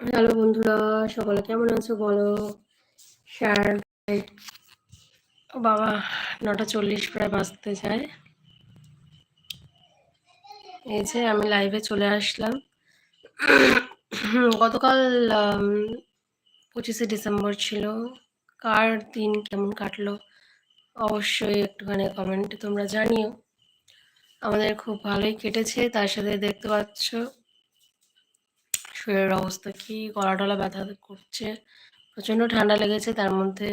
Hello বন্ধুরা, সকলে কেমন আছো বলো? শেয়ার বাবা, নটা চল্লিশ প্রায় বাঁচতে চায়। এই যে আমি লাইভে চলে আসলাম। গতকাল পঁচিশে ডিসেম্বর ছিল। কার দিন কেমন কাটলো? অবশ্যই একটুখানি কমেন্টে তোমরা জানিও। আমাদের খুব ভালোই কেটেছে, তার সাথে দেখতে পাচ্ছ। শরীরের অবস্থা কি? গলা টলা ব্যথা করছে, প্রচণ্ড ঠান্ডা লেগেছে, তার মধ্যে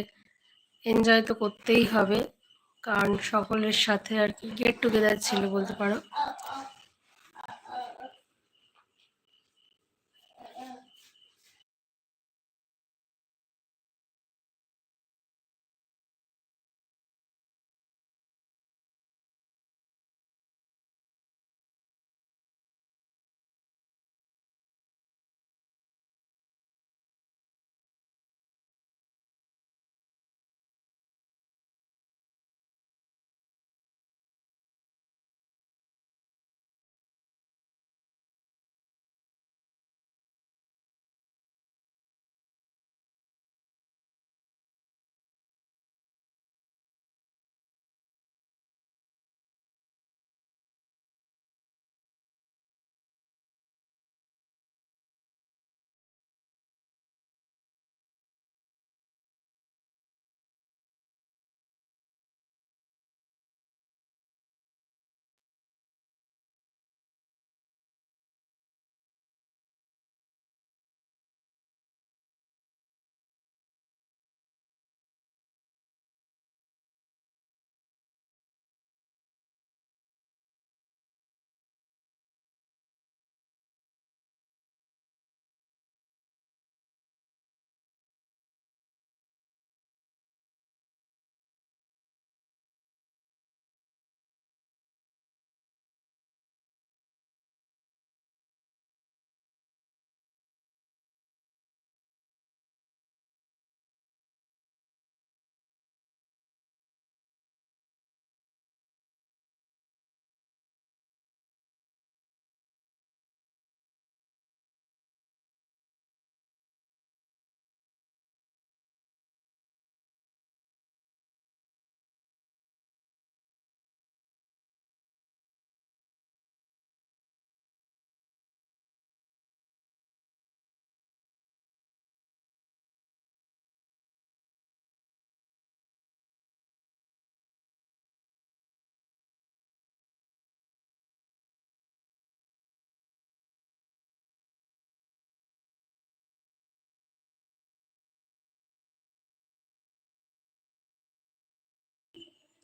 এনজয় তো করতেই হবে। কারণ সকলের সাথে আর কি গেট টুগেদার ছিল বলতে পারো।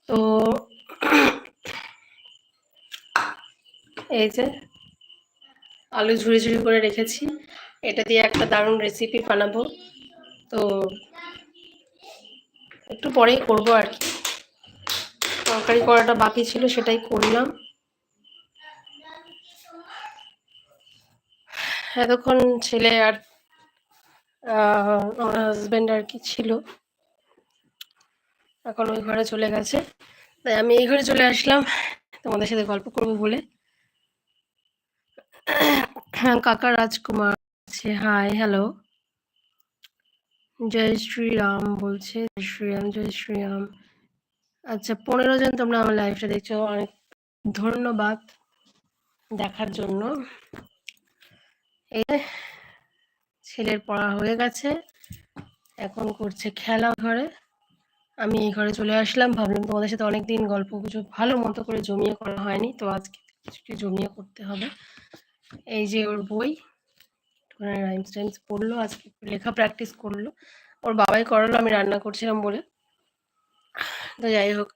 তো এই যে আলু ঝুড়ি ঝুড়ি করে রেখেছি। এটা দিয়ে একটা দারুণ রেসিপি বানাবো। তো একটু পরেই করব আর কি। তরকারি করাটা বাকি ছিল, সেটাই করলাম। এতক্ষণ ছেলে আর আমার হাজব্যান্ড আর কি ছিল। এখন ওই ঘরে চলে গেছে। তাই আমি এই ঘরে চলে আসলাম। তোমাদের সাথে গল্প করব বলে। কাকা রাজকুমার আছে হাই হ্যালো জয় শ্রীরাম বলছে, জয় শ্রীরাম জয় শ্রীরাম। আচ্ছা পনেরো জন তোমরা আমার লাইফটা দেখছ। অনেক ধন্যবাদ দেখার জন্য। এই ছেলের পড়া হয়ে গেছে। এখন করছে খেলা ঘরে। আমি এই ঘরে চলে আসলাম। ভাবলাম তোমাদের সাথে অনেকদিন গল্প গুজব, ভালো মতো করে জমিয়ে করা হয়নি, তো আজকে কিছু জমিয়ে করতে হবে। এই যে ওর বই রাইমস টাইমস পড়ল, আজকে লেখা প্র্যাকটিস করল। ওর বাবাই করালো, আমি রান্না করছিলাম বলে। তো যাই হোক,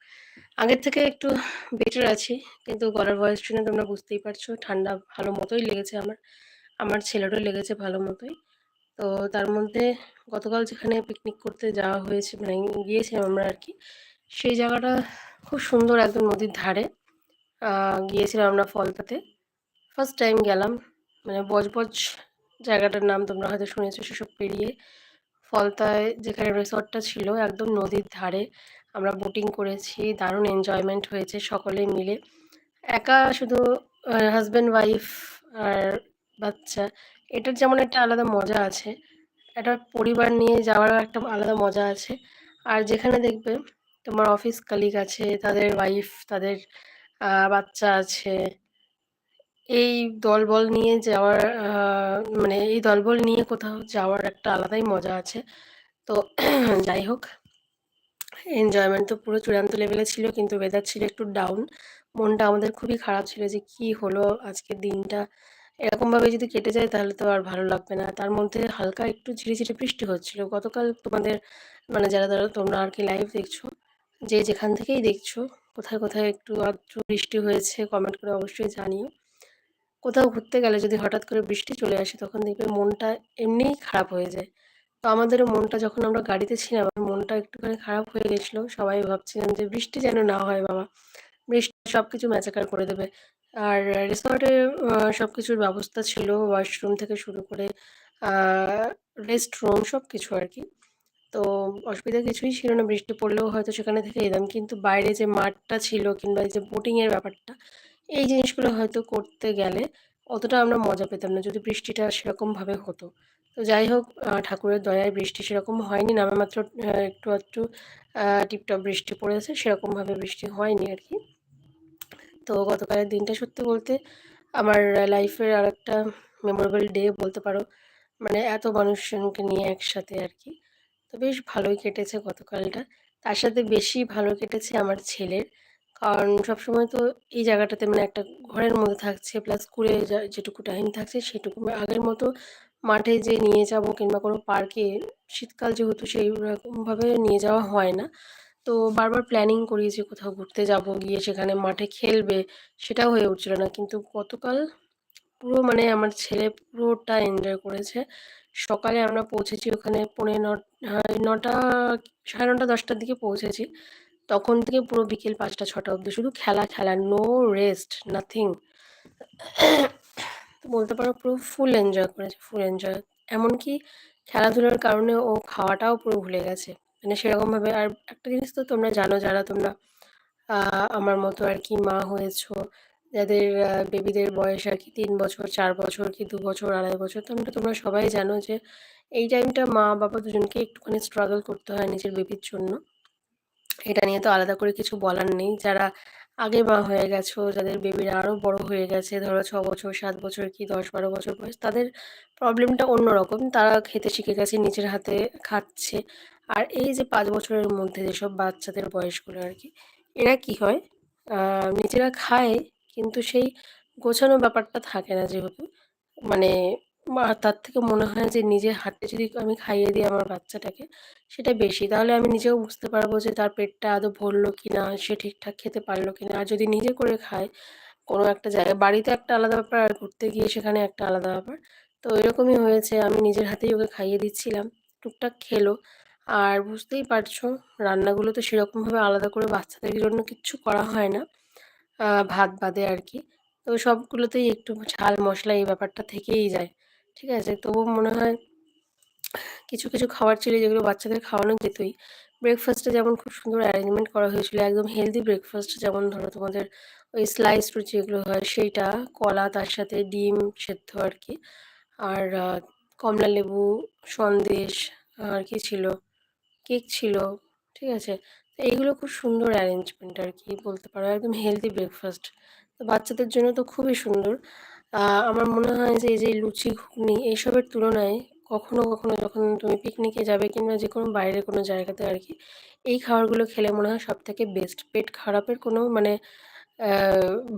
আগের থেকে একটু বেটার আছি, কিন্তু গলার ভয়েস শুনে তোমরা বুঝতেই পারছ, ঠান্ডা ভালো মতোই লেগেছে আমার। আমার ছেলেরও লেগেছে ভালো মতোই। তো তার মধ্যে গতকাল যেখানে পিকনিক করতে যাওয়া হয়েছে মানে গিয়েছিলাম আমরা আর কি সেই জায়গাটা খুব সুন্দর একদম নদীর ধারে। গিয়েছিলাম আমরা ফলতাতে। ফার্স্ট টাইম গেলাম মানে বজবজ জায়গাটার নাম তোমরা হয়তো শুনেছো সেসব পেরিয়ে। ফলতায় যেখানে রিসর্টটা ছিল, একদম নদীর ধারে আমরা বোটিং করেছি, দারুণ এনজয়মেন্ট হয়েছে সকলে মিলে। একা শুধু হাজব্যান্ড ওয়াইফ আর বাচ্চা এটার যেমন একটা আলাদা মজা আছে, একটা পরিবার নিয়ে যাওয়ারও একটা আলাদা মজা আছে। আর যেখানে দেখবে তোমার অফিস কালিগ আছে, তাদের ওয়াইফ তাদের বাচ্চা আছে, এই দলবল নিয়ে যাওয়ার মানে এই দলবল নিয়ে কোথাও যাওয়ার একটা আলাদাই মজা আছে। তো যাই হোক এনজয়মেন্ট তো পুরো চূড়ান্ত লেভেলে ছিল, কিন্তু ওয়েদার ছিল একটু ডাউন মনটা আমাদের খুবই খারাপ ছিল যে কি হলো আজকের দিনটা। এরকমভাবে যদি কেটে যায় তাহলে তো আর ভালো লাগবে না। তার মধ্যে হালকা একটু ঝিরিঝিরি বৃষ্টি হচ্ছিল। গতকাল তোমাদের মানে যারা যারা তোমরা আর কি লাইভ দেখছ, যে যেখান থেকেই দেখছ, কোথায় কোথায় একটু আধটু বৃষ্টি হয়েছে কমেন্ট করে অবশ্যই জানিও। কোথাও ঘুরতে গেলে যদি হঠাৎ করে বৃষ্টি চলে আসে, তখন দেখবে মনটা এমনিই খারাপ হয়ে যায়। তো আমাদেরও মনটা যখন আমরা গাড়িতে ছিলাম, মনটা একটুখানি খারাপ হয়ে গেছিল। সবাই ভাবছিলাম যে বৃষ্টি যেন না হয় বাবা। সব কিছু ম্যাচাকার করে দেবে। আর রিসর্টে সব কিছুর ব্যবস্থা ছিল। ওয়াশরুম থেকে শুরু করে রেস্ট রুম সব কিছু আর কি। তো অসুবিধা কিছুই ছিল না। বৃষ্টি পড়লেও হয়তো সেখানে থেকে যেতাম কিন্তু বাইরে যে মাঠটা ছিল কিংবা যে বোটিংয়ের ব্যাপারটা, এই জিনিসগুলো হয়তো করতে গেলে অতটা আমরা মজা পেতাম না যদি বৃষ্টিটা সেরকমভাবে হতো। তো যাই হোক ঠাকুরের দয়ায় বৃষ্টি সেরকম হয়নি। নামেমাত্র মাত্র একটু একটু টিপটপ বৃষ্টি পড়েছে। সেরকমভাবে বৃষ্টি হয়নি আর কি। তো গতকালের দিনটা সত্যি বলতে আমার লাইফের আর একটা মেমোরেবল ডে বলতে পারো। মানে এত মানুষজনকে নিয়ে একসাথে আর কি। তো বেশ ভালোই কেটেছে গতকালটা। তার সাথে বেশি ভালো কেটেছে আমার ছেলের। কারণ সবসময় তো এই জায়গাটাতে মানে একটা ঘরের মধ্যে থাকছে প্লাস স্কুলে যেটুকু টাইম থাকছে সেটুকু মানে আগের মতো মাঠে যে নিয়ে যাব কিংবা কোনো পার্কে শীতকাল যেহেতু সেই রকমভাবে নিয়ে যাওয়া হয় না। তো বারবার প্ল্যানিং করি যে কোথাও ঘুরতে যাব, গিয়ে সেখানে মাঠে খেলবে, সেটাও হয়ে উঠছিল না। কিন্তু গতকাল পুরো মানে আমার ছেলে পুরোটা এনজয় করেছে। সকালে আমরা পৌঁছেছি ওখানে পৌনে নটা, সাড়ে নটা দশটার দিকে পৌঁছেছি। তখন থেকে পুরো বিকেল পাঁচটা, ছটা অবধি শুধু খেলা খেলা নো রেস্ট নাথিং বলতে পারো পুরো ফুল এনজয় করেছে ফুল এনজয় এমনকি খেলাধুলার কারণে ও খাওয়াটাও পুরো ভুলে গেছে। মানে সেরকমভাবে আর একটা জিনিস তো তোমরা জানো যারা তোমরা আমার মতো আর কি মা হয়েছো, যাদের বেবিদের বয়স আর কি তিন বছর, চার বছর কি দু বছর, আড়াই বছর তোমরা তোমরা সবাই জানো যে এই টাইমটা মা, বাবা দুজনকে একটুখানি স্ট্রাগল করতে হয় নিজের বেবির জন্য। এটা নিয়ে তো আলাদা করে কিছু বলার নেই। যারা আগে মা হয়ে গেছো, যাদের বেবিরা আরও বড় হয়ে গেছে, ধরো ছ বছর, সাত বছর কি দশ, বারো বছর বয়স, তাদের প্রবলেমটা অন্যরকম। তারা খেতে শিখে গেছে, নিজের হাতে খাচ্ছে। আর এই যে পাঁচ বছরের মধ্যে যেসব বাচ্চাদের বয়সগুলো আর কি, এরা কি হয়? নিজেরা খায়, কিন্তু সেই গোছানো ব্যাপারটা থাকে না যেহেতু। মানে তার থেকে মনে হয় যে নিজের হাতে যদি আমি খাইয়ে দিই আমার বাচ্চাটাকে, সেটা বেশি। তাহলে আমি নিজেও বুঝতে পারব যে তার পেটটা আদৌ ভরলো কি না সে ঠিকঠাক খেতে পারল কিনা। আর যদি নিজে করে খায়, কোনো একটা জায়গায়, বাড়িতে একটা আলাদা ব্যাপার আর ঘুরতে গিয়ে সেখানে একটা আলাদা ব্যাপার। তো এরকমই হয়েছে, আমি নিজের হাতেই ওকে খাইয়ে দিচ্ছিলাম। টুকটাক খেলো। আর বুঝতেই পারছ রান্নাগুলো তো সেরকমভাবে আলাদা করে বাচ্চাদের জন্য কিচ্ছু করা হয় না। ভাত বাদে আর কি। তো সবগুলোতেই একটু ঝাল মশলা এই ব্যাপারটা থেকেই যায়, ঠিক আছে? তবুও মনে হয় কিছু কিছু খাবার ছিল যেগুলো বাচ্চাদের খাওয়ানো যেতই। ব্রেকফাস্টে যেমন খুব সুন্দর অ্যারেঞ্জমেন্ট করা হয়েছিল, একদম হেলদি ব্রেকফাস্ট যেমন ধরো তোমাদের ওই স্লাইস যেগুলো হয়, সেইটা কলা, তার সাথে ডিম সেদ্ধ আর কি। আর কমলা লেবু সন্দেশ আর কি ছিল। কেক ছিল, ঠিক আছে? তো এইগুলো খুব সুন্দর অ্যারেঞ্জমেন্ট আর কি, বলতে পারো, একদম হেলদি ব্রেকফাস্ট তো বাচ্চাদের জন্য তো খুবই সুন্দর। আমার মনে হয় যে এই যে লুচি, ঘুগনি, এইসবের তুলনায় কখনো কখনো যখন তুমি পিকনিকে যাবে কিংবা যে কোনো বাইরে কোনো জায়গাতে আর কি, এই খাবারগুলো খেলে মনে হয় সব থেকে বেস্ট পেট খারাপের কোনো মানে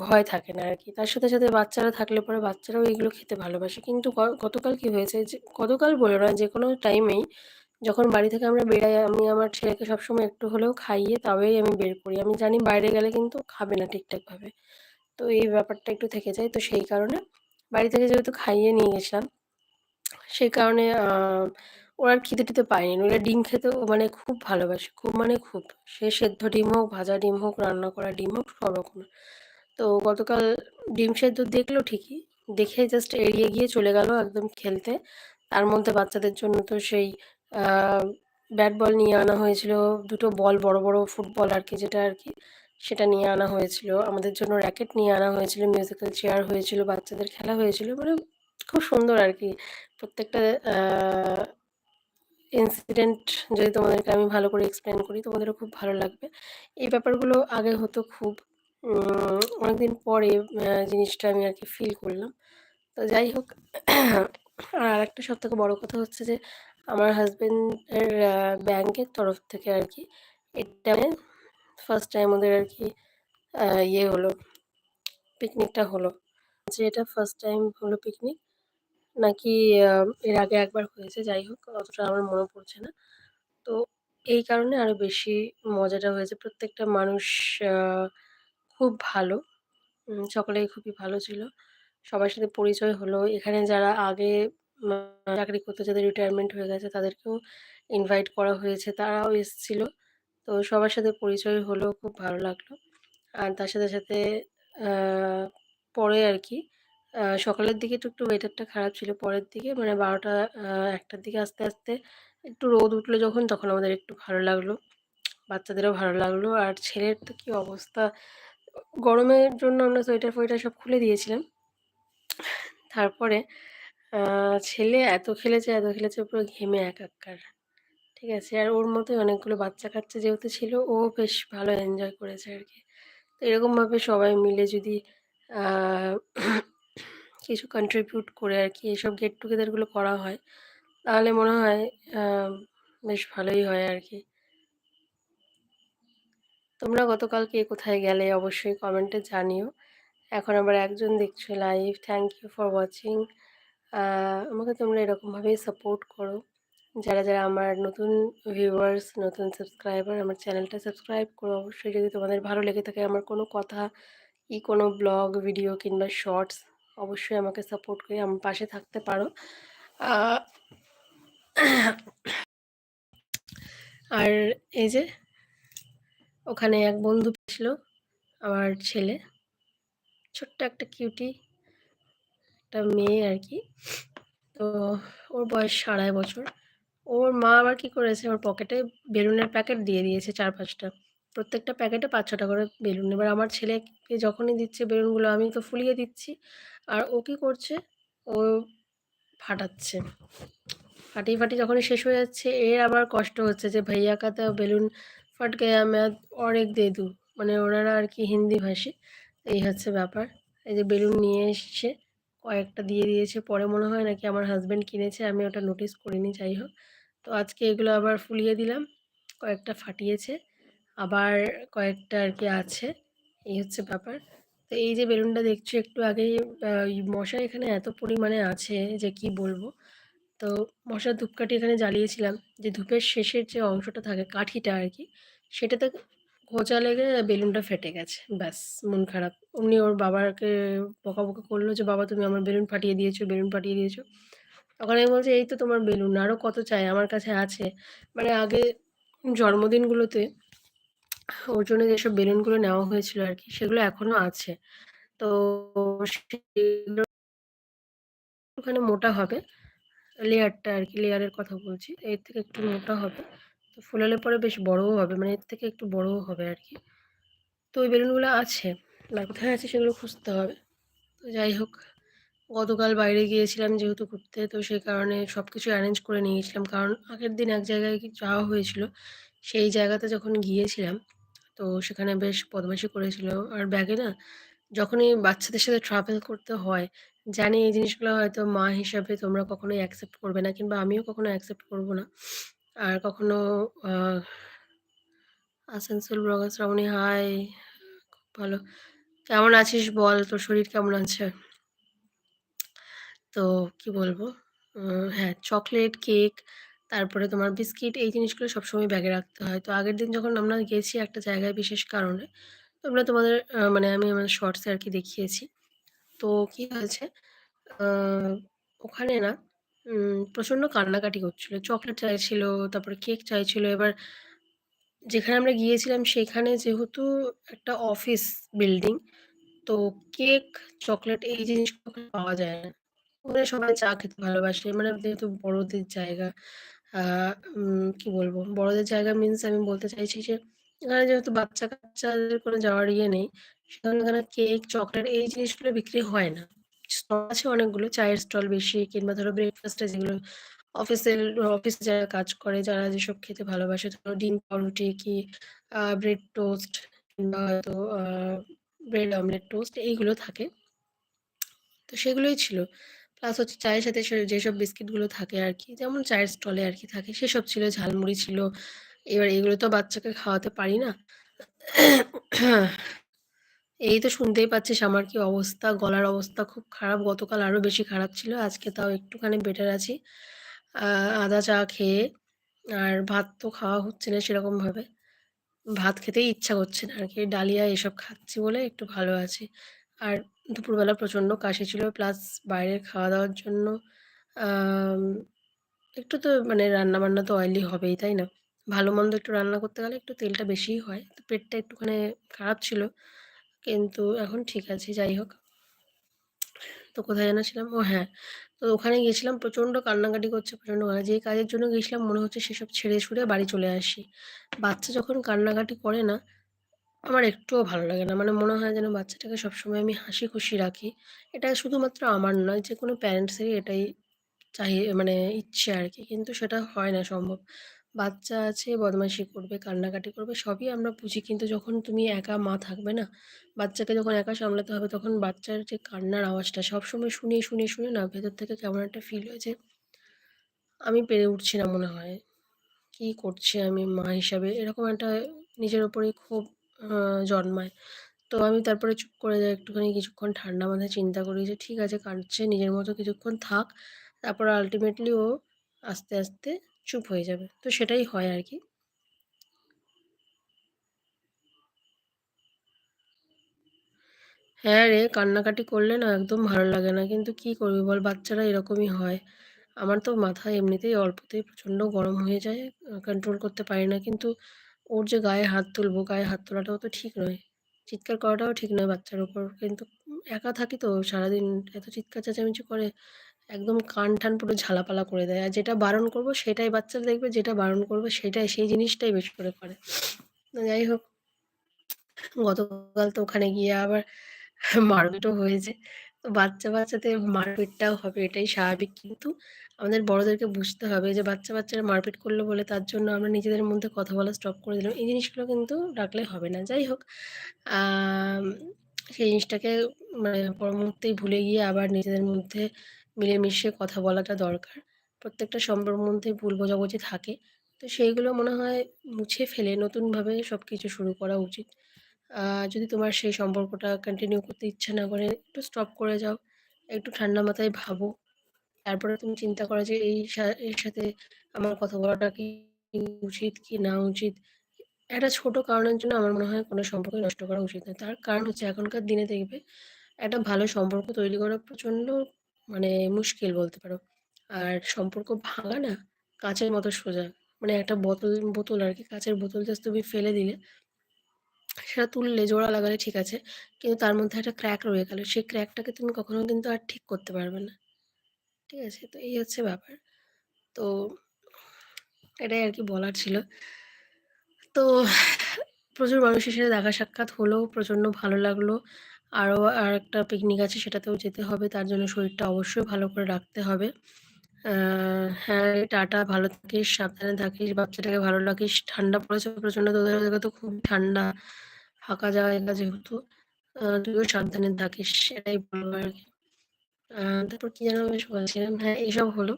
ভয় থাকে না আর কি। তার সাথে সাথে বাচ্চারা থাকলে পরে বাচ্চারাও এগুলো খেতে ভালোবাসে। কিন্তু গতকাল কি হয়েছে যে, গতকাল বলে না, যে কোনো টাইমেই যখন বাড়ি থেকে আমরা বেরাই আমি আমার ছেলেকে সবসময় একটু হলেও খাইয়ে তবেই আমি বের করি। আমি জানি বাইরে গেলে কিন্তু খাবে না ঠিকঠাকভাবে। তো এই ব্যাপারটা একটু থেকে যায়। তো সেই কারণে বাড়ি থেকে যেহেতু খাইয়ে নিয়ে গেছিলাম, সেই কারণে ওরা খিদে টিদে পায়নি ওরা ডিম খেতে মানে খুব ভালোবাসে, খুব মানে খুব। সে সেদ্ধ ডিম হোক, ভাজা ডিম হোক, রান্না করা ডিম হোক, সব রকম তো গতকাল ডিম সেদ্ধ দেখল ঠিকই দেখে জাস্ট এড়িয়ে গিয়ে চলে গেল একদম খেলতে। তার মধ্যে বাচ্চাদের জন্য তো সেই ব্যাট বল নিয়ে আনা হয়েছিল দুটো বল বড় বড় ফুটবল আর কি, যেটা আর কি সেটা নিয়ে আনা হয়েছিল আমাদের জন্য র্যাকেট নিয়ে আনা হয়েছিল মিউজিক্যাল চেয়ার হয়েছিল, বাচ্চাদের খেলা হয়েছিল মানে খুব সুন্দর আর কি প্রত্যেকটা ইনসিডেন্ট যদি তোমাদেরকে আমি ভালো করে এক্সপ্লেন করি, তোমাদেরও খুব ভালো লাগবে। এই ব্যাপারগুলো আগে হতো খুব অনেকদিন পরে জিনিসটা আমি আর কি ফিল করলাম। তো যাই হোক, আর আরেকটা সবথেকে বড় কথা হচ্ছে যে আমার হাজব্যান্ডের ব্যাংকের তরফ থেকে আর কি এটা ফার্স্ট টাইম ওদের আর কি ইয়ে হলো পিকনিকটা হলো। যে এটা ফার্স্ট টাইম হলো পিকনিক নাকি এর আগে একবার হয়েছে, যাই হোক, অতটা আমার মনে পড়ছে না। তো এই কারণে আরও বেশি মজাটা হয়েছে। প্রত্যেকটা মানুষ খুব ভালো। সকলেই খুবই ভালো ছিল। সবার সাথে পরিচয় হলো। এখানে যারা আগে চাকরি করতে যাদের রিটায়ারমেন্ট হয়ে গেছে তাদেরকেও ইনভাইট করা হয়েছে। তারাও এসছিল। তো সবার সাথে পরিচয় হলো, খুব ভালো লাগল। আর তার সাথে, সাথে পরে আরকি আ সকালের দিকে একটু, একটু ওয়েদারটা খারাপ ছিল। পরের দিকে মানে বারোটা একটার দিকে আস্তে, আস্তে একটু রোদ উঠল যখন তখন আমাদের একটু ভালো লাগল। বাচ্চাদেরও ভালো লাগল। আর ছেলের তো কি অবস্থা! গরমের জন্য আমরা সোয়েটার-ফোয়েটার সব খুলে দিয়েছিলাম। তারপরে ছেলে এত খেলেছে, এত খেলেছে পুরো ঘেমে একাকার। ঠিক আছে? আর ওর মতোই অনেকগুলো বাচ্চা-কাচ্চা যেহেতু ছিল ও বেশ ভালো এনজয় করেছে আর কি তো এরকমভাবে সবাই মিলে যদি কিছু কন্ট্রিবিউট করে আর কি এসব গেট টুগেদারগুলো করা হয়, তাহলে মনে হয় বেশ ভালোই হয় আর কি তোমরা গতকাল কে কোথায় গেলে অবশ্যই কমেন্টে জানিও। এখন আবার একজন দেখছ live. Thank you for watching. আমাকে তোমরা এরকমভাবেই সাপোর্ট করো। যারা, যারা আমার নতুন ভিউয়ার্স, নতুন সাবস্ক্রাইবার আমার চ্যানেলটা সাবস্ক্রাইব করো অবশ্যই যদি তোমাদের ভালো লেগে থাকে আমার কোনো কথা, কি কোনো ব্লগ, ভিডিও কিংবা শর্টস অবশ্যই আমাকে সাপোর্ট করে আমার পাশে থাকতে পারো। আর এই যে ওখানে এক বন্ধু ছিল আমার ছেলে। ছোট্ট একটা কিউটি। একটা মেয়ে আর কি তো ওর বয়স আড়াই বছর। ওর মা আবার কি করেছে, ওর পকেটে বেলুনের প্যাকেট দিয়ে দিয়েছে চার পাঁচটা প্রত্যেকটা প্যাকেটে পাঁচ ছটা করে বেলুন। এবার আমার ছেলেকে যখনই দিচ্ছে বেলুনগুলো, আমি তো ফুলিয়ে দিচ্ছি। আর ও কি করছে? ও ফাটাচ্ছে। ফাটিয়ে ফাটিয়ে যখনই শেষ হয়ে যাচ্ছে, এর আবার কষ্ট হচ্ছে যে, ভাইয়া কাতে বেলুন ফাট গেয়া ম্যাথ অনেক দে দু মানে ওনারা আর কি হিন্দি ভাষী। এই হচ্ছে ব্যাপার। এই যে বেলুন নিয়ে এসছে কয়েকটা দিয়ে দিয়েছে। পরে মনে হয় নাকি আমার হাজব্যান্ড কিনেছে। আমি ওটা নোটিস করিনি যাই হোক। তো আজকে এগুলো আবার ফুলিয়ে দিলাম। কয়েকটা ফাটিয়েছে। আবার কয়েকটা আর কি আছে। এই হচ্ছে ব্যাপার। তো এই যে বেলুনটা দেখছ, একটু আগেই মশা এখানে এত পরিমাণে আছে যে কি বলব। তো মশার ধূপকাঠি এখানে জ্বালিয়েছিলাম। যে ধূপের শেষের যে অংশটা থাকে, কাঠিটা আর কি, সেটাতে খোঁচা লেগে বেলুনটা ফেটে গেছে। ব্যাস মন খারাপ। অমনি ওর বাবাকে বকাবকি করল যে, "বাবা তুমি আমার বেলুন ফাটিয়ে দিয়েছ, বেলুন ফাটিয়ে দিয়েছ।" তখন আমি বলছি, "এই তো তোমার বেলুন। আরও কত চাই? আমার কাছে আছে।" মানে আগে জন্মদিনগুলোতে ওর জন্য যেসব বেলুনগুলো নেওয়া হয়েছিল আর কি সেগুলো এখনও আছে। তো একটুখানি মোটা হবে। লেয়ারটা আর কি লেয়ারের কথা বলছি। এর থেকে একটু মোটা হবে। তো ফুলালে পরে বেশ বড়ও হবে। মানে এর থেকে একটু বড়ও হবে আর কি তো ওই বেলুনগুলো আছে। এবার কোথায় আছে সেগুলো খুঁজতে হবে। তো যাই হোক, গতকাল বাইরে গিয়েছিলাম যেহেতু ঘুরতে তো সেই কারণে সবকিছু অ্যারেঞ্জ করে নিয়েছিলাম কারণ আগের দিন এক জায়গায় যাওয়া হয়েছিল। সেই জায়গাতে যখন গিয়েছিলাম তো সেখানে বেশ বদমাইশি করেছিল। আর ব্যাগে না যখনই বাচ্চাদের সাথে ট্রাভেল করতে হয়, জানি এই জিনিসগুলো হয়তো মা হিসাবে তোমরা কখনোই অ্যাকসেপ্ট করবে না কিংবা আমিও কখনো অ্যাকসেপ্ট করব না। আর কখনো আসানসোল ব্লগার শ্রাবণী হাই। খুব ভালো। কেমন আছিস বল? তোর শরীর কেমন আছে? তো কি বলব? হ্যাঁ, চকলেট, কেক, তারপরে তোমার বিস্কিট এই জিনিসগুলো সবসময় ব্যাগে রাখতে হয়। তো আগের দিন যখন আমরা গেছি একটা জায়গায় বিশেষ কারণে, তোমরা তোমাদের মানে আমি আমার শর্টসে আর কি দেখিয়েছি। তো কি হয়েছে? ওখানে না উম প্রচণ্ড কান্নাকাটি করছিল। চকলেট চাইছিল, তারপরে কেক চাইছিল। এবার যেখানে আমরা গিয়েছিলাম সেখানে যেহেতু একটা অফিস বিল্ডিং, তো কেক, চকলেট এই জিনিসগুলো পাওয়া যায় না। ওখানে সবাই চা খেতে ভালোবাসে। মানে যেহেতু বড়দের জায়গা, কি বলব? বড়দের জায়গা মিনস আমি বলতে চাইছি যে, এখানে যেহেতু বাচ্চা-কাচ্চাদের কোনো যাওয়ার ইয়ে নেই, সেখানে কেক, চকলেট এই জিনিসগুলো বিক্রি হয় না। স্টল আছে অনেকগুলো চায়ের স্টল বেশি কিংবা ধরো ব্রেকফাস্টে যেগুলো অফিসের অফিসে যারা কাজ করে যারা যেসব খেতে ভালোবাসে ধরো ডিম পাউরুটি কি ব্রেড টোস্ট কিংবা হয়তো ব্রেড অমলেট টোস্ট এইগুলো থাকে। তো সেগুলোই ছিল। প্লাস হচ্ছে চায়ের সাথে যেসব বিস্কিটগুলো থাকে আর কি যেমন চায়ের স্টলে আর কি থাকে সেসব ছিল, ঝালমুড়ি ছিল। এবার এগুলো তো বাচ্চাকে খাওয়াতে পারি না। এই তো শুনতেই পাচ্ছিস আমার কি অবস্থা, গলার অবস্থা খুব খারাপ। গতকাল আরও বেশি খারাপ ছিল। আজকে তাও একটুখানি বেটার আছি। আদা চা খেয়ে আর ভাত তো খাওয়া হচ্ছে না সেরকমভাবে। ভাত খেতেই ইচ্ছা করছে না আর কি ডালিয়া এসব খাচ্ছি বলে একটু ভালো আছি। আর দুপুরবেলা প্রচণ্ড কাশি ছিল প্লাস বাইরের খাওয়া-দাওয়ার জন্য একটু তো মানে রান্না-বান্না তো অয়েলি হবেই, তাই না? ভালো-মন্দ একটু রান্না করতে গেলে একটু তেলটা বেশিই হয়। তো পেটটা একটুখানি খারাপ ছিল। কিন্তু এখন ঠিক আছে যাই হোক। তো কোথায় যেন ছিলাম? ও হ্যাঁ, তো ওখানে গিয়েছিলাম প্রচণ্ড কান্নাকাটি করছে, প্রচণ্ড কান্না যেই কাজের জন্য গিয়েছিলাম মনে হচ্ছে সেসব ছেড়ে-ছুড়ে বাড়ি চলে আসি। বাচ্চা যখন কান্নাকাটি করে না, আমার একটুও ভালো লাগে না। মানে মনে হয় যেন বাচ্চাটাকে সবসময় আমি হাসি-খুশি রাখি। এটা শুধুমাত্র আমার নয়, যে কোনো প্যারেন্টসেরই এটাই চাহি মানে ইচ্ছে আর কি কিন্তু সেটা হয় না সম্ভব। বাচ্চা আছে, বদমাইশি করবে, কান্নাকাটি করবে সবই আমরা বুঝি। কিন্তু যখন তুমি একা মা থাকবে না, বাচ্চাকে যখন একা সামলাতে হবে তখন বাচ্চার যে কান্নার আওয়াজটা সবসময় শুনে, শুনে, শুনে না ভেতর থেকে কেমন একটা ফিল হয়েছে আমি পেরে উঠছি না মনে হয়। কি করছি আমি মা হিসাবে? এরকম একটা নিজের উপরেই খুব জন্মায়। তো আমি তারপরে চুপ করে যাই একটুখানি কিছুক্ষণ ঠান্ডা মাথায় চিন্তা করি যে ঠিক আছে কাটছে নিজের মতো কিছুক্ষণ থাক। তারপর আল্টিমেটলি ও আস্তে, আস্তে চুপ হয়ে যাবে। তো সেটাই হয় আর কি হ্যাঁ রে, কান্নাকাটি করলে না একদম ভালো লাগে না। কিন্তু কি করবি বল বাচ্চারা এরকমই হয়। আমার তো মাথা এমনিতেই অল্পতেই প্রচণ্ড গরম হয়ে যায়। কন্ট্রোল করতে পারি না। কিন্তু ওর যে গায়ে হাত তুলবো, গায়ে হাত তোলাটাও তো ঠিক নয়। চিৎকার করাটাও ঠিক নয় বাচ্চার উপর। কিন্তু একা থাকি তো সারাদিন এত চিৎকার চেঁচামেচি করে একদম কান-টান পুরো ঝালাপালা করে দেয়। আর যেটা বারণ করব সেটাই বাচ্চারা দেখবে যেটা বারণ করব সেটাই সেই জিনিসটাই বেশি করে করে। যাই হোক গতকাল তো ওখানে গিয়ে আবার মারপিটও হয়েছে। তো বাচ্চা, বাচ্চাতে মারপিটটাও হবে এটাই স্বাভাবিক। কিন্তু আমাদের বড়দেরকে বুঝতে হবে যে বাচ্চা, বাচ্চারা মারপিট করল বলে তার জন্য আমরা নিজেদের মধ্যে কথা বলা স্টপ করে দিলাম। এই জিনিসগুলো কিন্তু রাখলে হবে না। যাই হোক সেই জিনিসটাকে মানে পর মুহূর্তেই ভুলে গিয়ে আবার নিজেদের মধ্যে মিলেমিশে কথা বলাটা দরকার। প্রত্যেকটা সম্পর্কের মধ্যেই ভুল বোঝাবুঝি থাকে। তো সেইগুলো মনে হয় মুছে ফেলে, নতুনভাবে সব কিছু শুরু করা উচিত। যদি তোমার সেই সম্পর্কটা কন্টিনিউ করতে ইচ্ছা না করে, একটু স্টপ করে যাও। একটু ঠান্ডা মাথায় ভাবো। তারপরে তুমি চিন্তা করো যে এই এর সাথে আমার কথা বলাটা কি উচিত, কি না উচিত? একটা ছোট কারণের জন্য আমার মনে হয় কোনো সম্পর্কই নষ্ট করা উচিত নয়। তার কারণ হচ্ছে এখনকার দিনে দেখবে, একটা ভালো সম্পর্ক তৈরি করা প্রচণ্ড মানে মুশকিল বলতে পারো। আর সম্পর্ক ভাঙা না, কাঁচের মতো সোজা। মানে একটা বোতল বোতল আর কি, কাঁচের বোতল জাস্ট তুমি ফেলে দিলে, সেটা তুললে, জোড়া লাগালে ঠিক আছে। কিন্তু তার মধ্যে একটা ক্র্যাক রয়ে গেল। সেই ক্র্যাকটাকে তুমি কখনো কিন্তু আর ঠিক করতে পারবে না। ঠিক আছে? তো এই হচ্ছে ব্যাপার। তো এটাই আর কি বলার ছিল। তো প্রচুর মানুষের সাথে দেখা সাক্ষাৎ হলো। প্রচণ্ড ভালো লাগল। আরও আরেকটা পিকনিক আছে সেটাতেও যেতে হবে। তার জন্য শরীরটা অবশ্যই ভালো করে রাখতে হবে। হ্যাঁ, টাটা ভালো থাকিস, সাবধানে থাকিস, বাচ্চাটাকে ভালো রাখিস। ঠান্ডা পড়েছে প্রচণ্ড তোদের ওদিকে তো খুব ঠান্ডা। ফাঁকা জায়গা যেহেতু তুইও সাবধানে থাকিস সেটাই বলব আর কি তারপর কি যেন বেশ বলছিলাম? হ্যাঁ, এইসব হলো।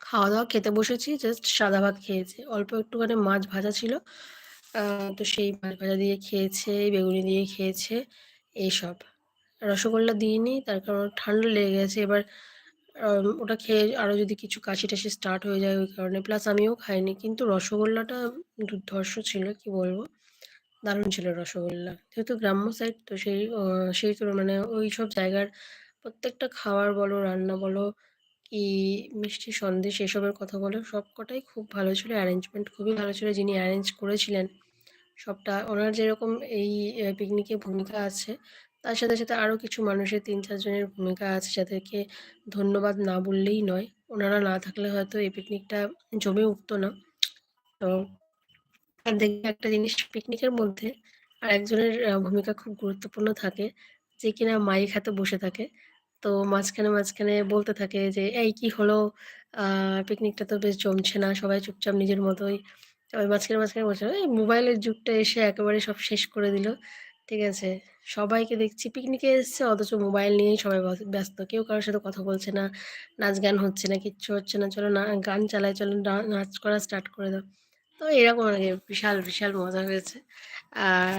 খাওয়া-দাওয়া খেতে বসেছি। জাস্ট সাদা ভাত খেয়েছি। অল্প একটুখানি মাছ ভাজা ছিল। তো সেই মাছ ভাজা দিয়ে খেয়েছে, বেগুনি দিয়ে খেয়েছে, এইসব। রসগোল্লা দিইনি তার কারণ ঠান্ডা লেগে গেছে। এবার ওটা খেয়ে আরও যদি কিছু কাশি-টাশি স্টার্ট হয়ে যায় ওই কারণে। প্লাস আমিও খাইনি। কিন্তু রসগোল্লাটা দুর্ধর্ষ ছিল, কি বলব? দারুণ ছিল রসগোল্লা। যেহেতু গ্রাম্য সাইড তো সেই সেই তুল মানে ওই সব জায়গার প্রত্যেকটা খাবার বলো, রান্না বলো কি মিষ্টি সন্দেশ এসবের কথা বলো সবকটাই খুব ভালো ছিল। অ্যারেঞ্জমেন্ট খুবই ভালো ছিল। যিনি অ্যারেঞ্জ করেছিলেন সবটা ওনার যেরকম এই পিকনিকে ভূমিকা আছে, তার সাথে, সাথে আরও কিছু মানুষের তিন চারজনের ভূমিকা আছে যাদেরকে ধন্যবাদ না বললেই নয়। ওনারা না থাকলে হয়তো এই পিকনিকটা জমে উঠত না। তো একটা জিনিস পিকনিকের মধ্যে আর একজনের ভূমিকা খুব গুরুত্বপূর্ণ থাকে। যে কিনা মাইর খাতে বসে থাকে। তো মাঝখানে, মাঝখানে বলতে থাকে যে, "এই কি হলো? পিকনিকটা তো বেশ জমছে না। সবাই চুপচাপ নিজের মতোই" সবাই মাঝখানে, মাঝখানে বলছে, "এই মোবাইলের যুগটা এসে একেবারে সব শেষ করে দিল।" ঠিক আছে? সবাইকে দেখছি পিকনিকে এসছে অথচ মোবাইল নিয়েই সবাই ব্যস্ত। কেউ কারোর সাথে কথা বলছে না। নাচ গান হচ্ছে না, কিচ্ছু হচ্ছে না। চলো না গান চালায় চলো নাচ করা স্টার্ট করে দাও। তো এরকম আর বিশাল, বিশাল মজা হয়েছে। আর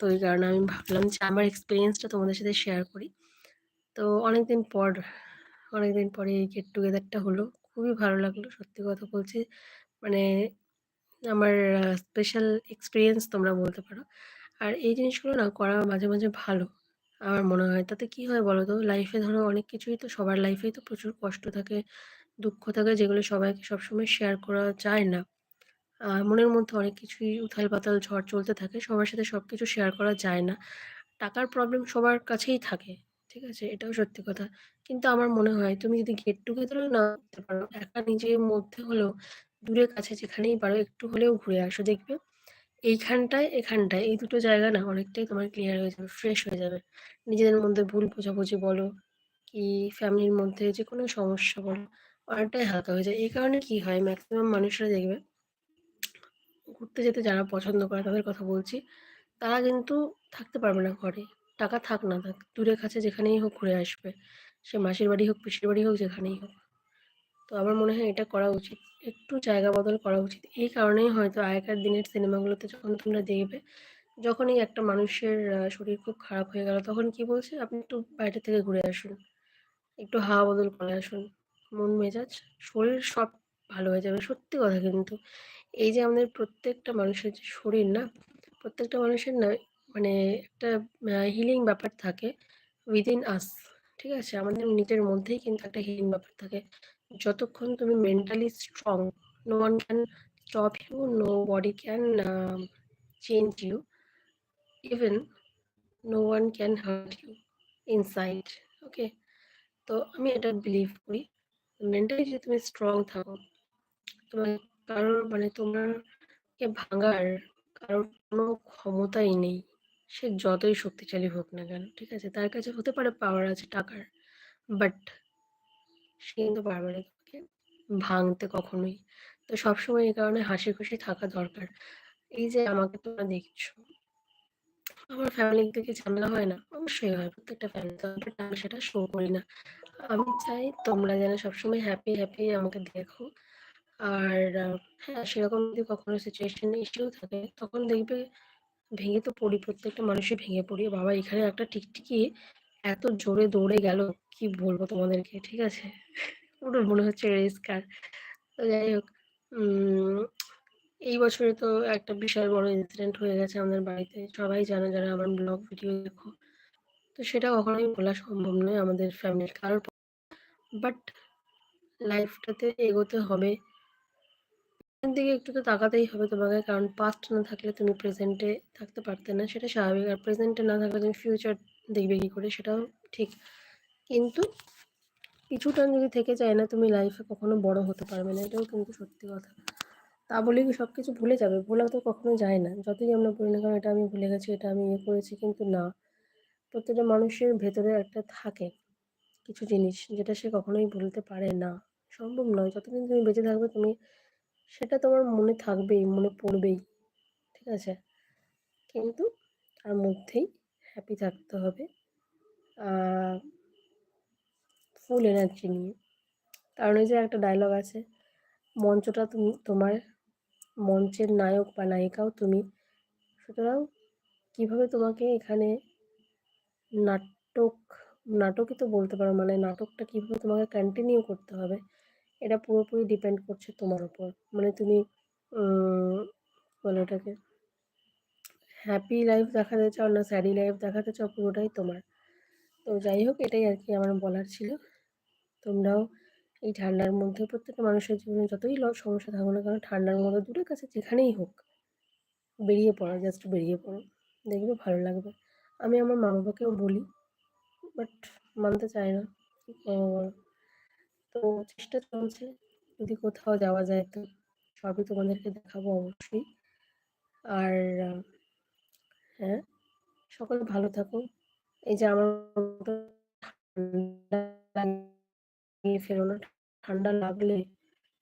তো ওই কারণে আমি ভাবলাম যে আমার এক্সপিরিয়েন্সটা তোমাদের সাথে শেয়ার করি। তো অনেকদিন পর, অনেকদিন পরে এই গেট টুগেদারটা হলো। খুবই ভালো লাগল। সত্যি কথা বলছি। মানে আমার স্পেশাল এক্সপিরিয়েন্স তোমরা বলতে পারো। আর এই জিনিসগুলো না করা মাঝে, মাঝে ভালো। আমার মনে হয়। তাতে কি হয় বলো তো? লাইফে ধরো অনেক কিছুই তো সবার লাইফেই তো প্রচুর কষ্ট থাকে, দুঃখ থাকে যেগুলো সবাইকে সবসময় শেয়ার করা যায় না। মনের মধ্যে অনেক কিছুই উথাল-পাতাল ঝড় চলতে থাকে। সবার সাথে সব কিছু শেয়ার করা যায় না। টাকার প্রবলেম সবার কাছেই থাকে। ঠিক আছে? এটাও সত্যি কথা। কিন্তু আমার মনে হয় তুমি যদি গেট টুগেদার ও না করতে পারো, একা নিজের মধ্যে হলেও দূরে কাছে যেখানেই পারো একটু হলেও ঘুরে আসো। দেখবে এইখানটায়, এখানটায় এই দুটো জায়গা না অনেকটাই তোমার ক্লিয়ার হয়ে যাবে, ফ্রেশ হয়ে যাবে। নিজেদের মধ্যে ভুল বোঝাবুঝি বলো, কি ফ্যামিলির মধ্যে যে কোনো সমস্যা বলো, অনেকটাই হালকা হয়ে যায়। এই কারণে কি হয় ম্যাক্সিমাম মানুষরা দেখবে ঘুরতে যেতে যারা পছন্দ করে তাদের কথা বলছি। তারা কিন্তু থাকতে পারবে না ঘরে। টাকা থাক না থাক, দূরে কাছে যেখানেই হোক ঘুরে আসবে। সে মাসির বাড়ি হোক, পিসির বাড়ি হোক, যেখানেই হোক। তো আমার মনে হয় এটা করা উচিত। একটু জায়গা বদল করা উচিত। এই কারণেই হয়তো আগেকার দিনের সিনেমাগুলোতে যখন তোমরা দেখবে, যখনই একটা মানুষের শরীর খুব খারাপ হয়ে গেল, তখন কি বলছে? "আপনি একটু বাইরে থেকে ঘুরে আসুন। একটু হাওয়া বদল করে আসুন। মন মেজাজ, শরীর সব ভালো হয়ে যাবে।" সত্যি কথা কিন্তু। এই যে আমাদের প্রত্যেকটা মানুষের যে শরীর না, প্রত্যেকটা মানুষের না মানে একটা হিলিং ব্যাপার থাকে within us ঠিক আছে? আমাদের নিজের মধ্যেই কিন্তু একটা হিলিং ব্যাপার থাকে। যতক্ষণ তুমি mentally strong, no one can stop you, no body can change you even no one can hurt you inside okay? তো আমি এটা বিলিভ করি। মেন্টালি যদি তুমি স্ট্রং থাকো, তোমার কারোর মানে তোমারকে ভাঙার কারোর কোনো ক্ষমতাই নেই। সে যতই শক্তিশালী হোক না কেন, ঠিক আছে? তার কাছে হতে পারে পাওয়ার আছে টাকার, বাট সে কিন্তু তোমাকে ভাঙতে কখনোই। তো সবসময় এই কারণে হাসিখুশি থাকা দরকার। এই যে আমাকে তোমরা দেখছ আমার ফ্যামিলি থেকে ঝামেলা হয় না? অবশ্যই হয়। প্রত্যেকটা। বাট আমি সেটা শো করি না। আমি চাই তোমরা যেন সবসময় হ্যাপি, হ্যাপি আমাকে দেখো। আর হ্যাঁ, সেরকম যদি কখনো সিচুয়েশন ইস্যু থাকে, তখন দেখবে ভেঙে তো পড়ি। প্রত্যেকটা মানুষই ভেঙে পড়ি। বাবা এখানে একটা টিকটিকি এত জোরে দৌড়ে গেল, কি বলব তোমাদেরকে, ঠিক আছে? পুরো মনে হচ্ছে রেস কার। তো যাই হোক, এই বছরে তো একটা বিশাল বড় ইনসিডেন্ট হয়ে গেছে আমাদের বাড়িতে। সবাই জানে যারা আমার ব্লগ ভিডিও দেখো। তো সেটা কখনোই বলা সম্ভব নয় আমাদের ফ্যামিলির কারোর বাট লাইফটাতে এগোতে হবে। থেকে একটু তো তাকাতেই হবে তোমাকে। কারণ পাস্ট না থাকলে তুমি প্রেজেন্টে থাকতে পারতে না। সেটা স্বাভাবিক। আর প্রেজেন্টে না থাকলে তুমি ফিউচার দেখবে কি করে? সেটাও ঠিক। কিন্তু পিছুটান যদি থেকে যায় না, তুমি লাইফে কখনো বড় হতে পারবে না। এটাও কিন্তু সত্যি কথা। তা বলে কি সব কিছু ভুলে যাবে? ভোলা তো কখনো যায় না। যতই আমরা বলি না কেন এটা আমি ভুলে গেছি, এটা আমি ইয়ে করেছি, কিন্তু না। প্রত্যেকটা মানুষের ভেতরে একটা থাকে কিছু জিনিস যেটা সে কখনোই ভুলতে পারে না। সম্ভব নয়। যতদিন তুমি বেঁচে থাকবে তুমি সেটা তোমার মনে থাকবেই, মনে পড়বেই। ঠিক আছে? কিন্তু তার মধ্যেই হ্যাপি থাকতে হবে। ফুল এনার্জি নিয়ে। কারণ ওই যে একটা ডায়লগ আছে, মঞ্চটা তুমি তোমার, মঞ্চের নায়ক বা নায়িকাও তুমি। সুতরাং কীভাবে তোমাকে এখানে নাটক, নাটকই তো বলতে পারো মানে নাটকটা কীভাবে তোমাকে কন্টিনিউ করতে হবে, এটা পুরোপুরি ডিপেন্ড করছে তোমার উপর। মানে তুমি বলে ওটাকে? হ্যাপি লাইফ দেখাতে চাও না স্যাডি লাইফ দেখাতে চাও পুরোটাই তোমার। তো যাই হোক এটাই আর কি আমার বলার ছিল। তোমরাও এই ঠান্ডার মধ্যে প্রত্যেকটা মানুষের জীবনে যতই সমস্যা থাকুক না কারণ ঠান্ডার মধ্যে দূরে কাছে যেখানেই হোক, বেরিয়ে পড়ো, জাস্ট বেরিয়ে পড়ো। দেখবে ভালো লাগবে। আমি আমার মা-বাবাকেও বলি, বাট মানতে চায় না। তো চেষ্টা চলছে। যদি কোথাও যাওয়া যায় তো সবই তোমাদেরকে দেখাবো অবশ্যই। আর হ্যাঁ, সকলে ভালো থাকো। এই যে আমার ফেলো না। ঠান্ডা লাগলে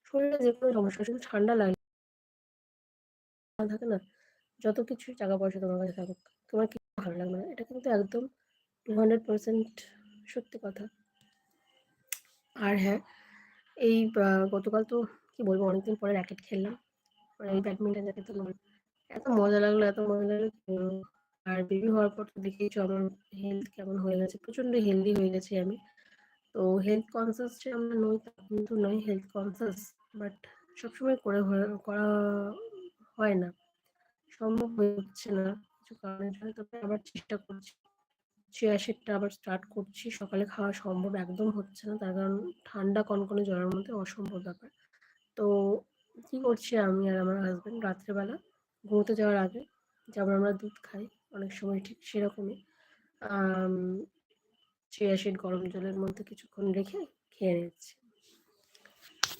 শরীরে যেকোনো সমস্যা শুধু ঠান্ডা লাগলে থাকে না? যত কিছুই টাকা-পয়সা তোমার কাছে থাকুক, তোমার কিছু ভালো লাগবে না। এটা কিন্তু একদম 200% সত্যি কথা। আর হ্যাঁ, এই গতকাল তো কি বলব অনেকদিন পরে র‍্যাকেট খেললাম। এই ব্যাডমিন্টন যাকে তো। এত মজা লাগল, এত মজা লাগল। আর বেবি হওয়ার পর তো দেখেইছো আমার হেলথ কেমন হয়ে গেছে। প্রচণ্ড হেলদি হয়ে গেছি আমি। তো হেলথ কনসিয়াস যে আমরা নই তা কিন্তু নই হেলথ কনসিয়াস বাট সবসময় করে করা হয় না। সম্ভব হয়ে না কিছু কারণের জন্য। তবে আবার চেষ্টা করছি। চিয়া সিডটা আবার স্টার্ট করছি। সকালে খাওয়া সম্ভব একদম হচ্ছে না। তার কারণ ঠান্ডা কনকনে জলের মধ্যে অসম্ভব ব্যাপার। তো কি করছি আমি আর আমার হাসব্যান্ড রাত্রেবেলা ঘুমোতে যাওয়ার আগে যেমন আমরা দুধ খাই অনেক সময় ঠিক সেরকমই চিয়া সিড গরম জলের মধ্যে কিছুক্ষণ রেখে খেয়ে নিচ্ছি।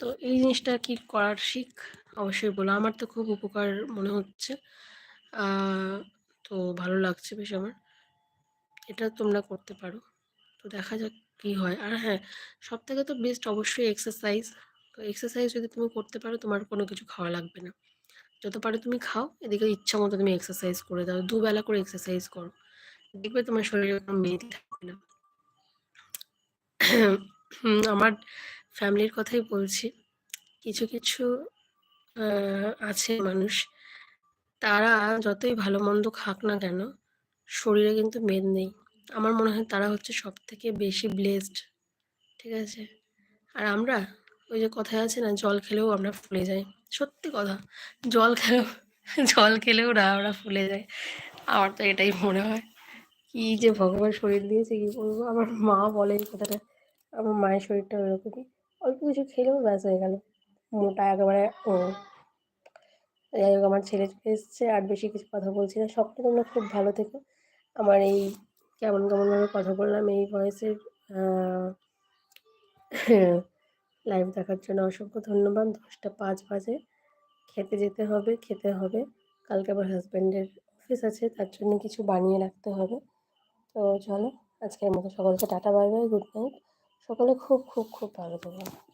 তো এই জিনিসটা কি করার শিখ অবশ্যই বলো। আমার তো খুব উপকার মনে হচ্ছে। তো ভালো লাগছে বেশ আমার। এটা তোমরা করতে পারো। তো দেখা যাক কি হয়। আর হ্যাঁ, সবথেকে তো বেস্ট অবশ্যই এক্সারসাইজ। তো এক্সারসাইজ যদি তুমি করতে পারো তোমার কোনো কিছু খাওয়া লাগবে না। যত পারো তুমি খাও, এদিকে ইচ্ছা মতো তুমি এক্সারসাইজ করে দাও। দুবেলা করে এক্সারসাইজ করো। দেখবে তোমার শরীরে কোনো মেদই থাকবে না। আমার ফ্যামিলির কথাই বলছি। কিছু, কিছু আছে মানুষ তারা যতই ভালো-মন্দ খাক না কেন, শরীরে কিন্তু মেদ নেই। আমার মনে হয় তারা হচ্ছে সবথেকে বেশি ব্লেসড। ঠিক আছে? আর আমরা ওই যে কথায় আছে না জল খেলেও আমরা ফুলে যাই। সত্যি কথা। জল খেলেও জল খেলেও না আমরা ফুলে যাই। আমার তো এটাই মনে হয়। কি যে ভগবান শরীর দিয়েছে কি বলব। আমার মা বলে এই কথাটা। আমার মায়ের শরীরটা এরকমই। অল্প কিছু খেলেও ব্যাস হয়ে গেল। মোটা একেবারে ও যাই হোক আমার ছেলে এসছে আর বেশি কিছু কথা বলছি না। সকলে তোমরা খুব ভালো থেকো। আমার এই কেমন, কেমনভাবে কথা বললাম এই ভয়েসের লাইভ দেখার জন্য অসংখ্য ধন্যবাদ। ১০টা ৫ বাজে। খেতে যেতে হবে, খেতে হবে। কালকে আমার হাজব্যান্ডের অফিস আছে তার জন্য কিছু বানিয়ে রাখতে হবে। তো চলো আজকের মতো সকলকে tata bye bye, good night. সকলে খুব, খুব, খুব ভালো থেকো।